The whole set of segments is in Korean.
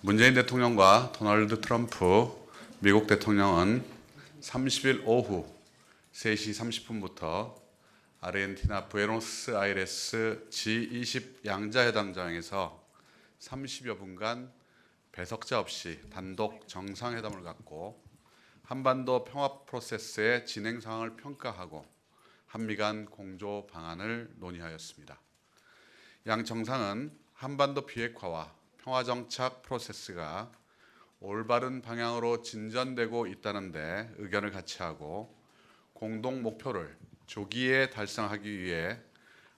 문재인 대통령과 도널드 트럼프 미국 대통령은 30일 오후 3시 30분부터 아르헨티나 부에노스 아이레스 G20 양자회담장에서 30여 분간 배석자 없이 단독 정상회담을 갖고 한반도 평화 프로세스의 진행 상황을 평가하고 한미 간 공조 방안을 논의하였습니다. 양 정상은 한반도 비핵화와 평화 정착 프로세스가 올바른 방향으로 진전되고 있다는데 의견을 같이 하고 공동 목표를 조기에 달성하기 위해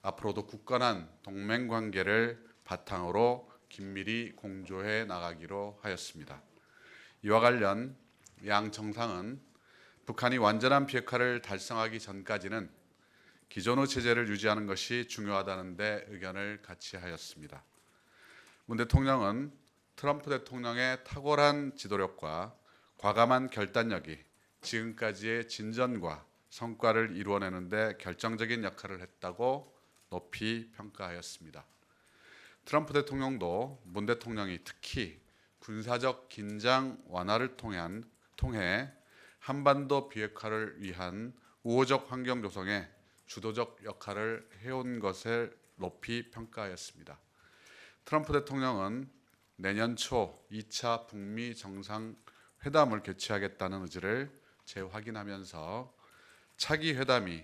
앞으로도 굳건한 동맹 관계를 바탕으로 긴밀히 공조해 나가기로 하였습니다. 이와 관련 양 정상은 북한이 완전한 비핵화를 달성하기 전까지는 기존의 체제를 유지하는 것이 중요하다는 데 의견을 같이 하였습니다. 문 대통령은 트럼프 대통령의 탁월한 지도력과 과감한 결단력이 지금까지의 진전과 성과를 이루어내는데 결정적인 역할을 했다고 높이 평가하였습니다. 트럼프 대통령도 문 대통령이 특히 군사적 긴장 완화를 통한 통해 한반도 비핵화를 위한 우호적 환경 조성에 주도적 역할을 해온 것을 높이 평가하였습니다. 트럼프 대통령은 내년 초 2차 북미 정상 회담을 개최하겠다는 의지를 재확인하면서 차기 회담이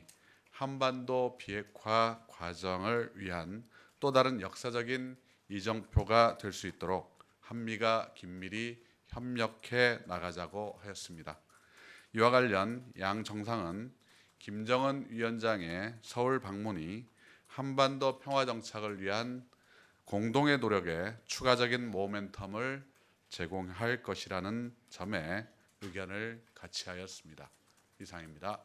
한반도 비핵화 과정을 위한 또 다른 역사적인 이정표가 될 수 있도록 한미가 긴밀히 협력해 나가자고 하였습니다. 이와 관련 양 정상은 김정은 위원장의 서울 방문이 한반도 평화 정착을 위한 공동의 노력에 추가적인 모멘텀을 제공할 것이라는 점에 의견을 같이 하였습니다. 이상입니다.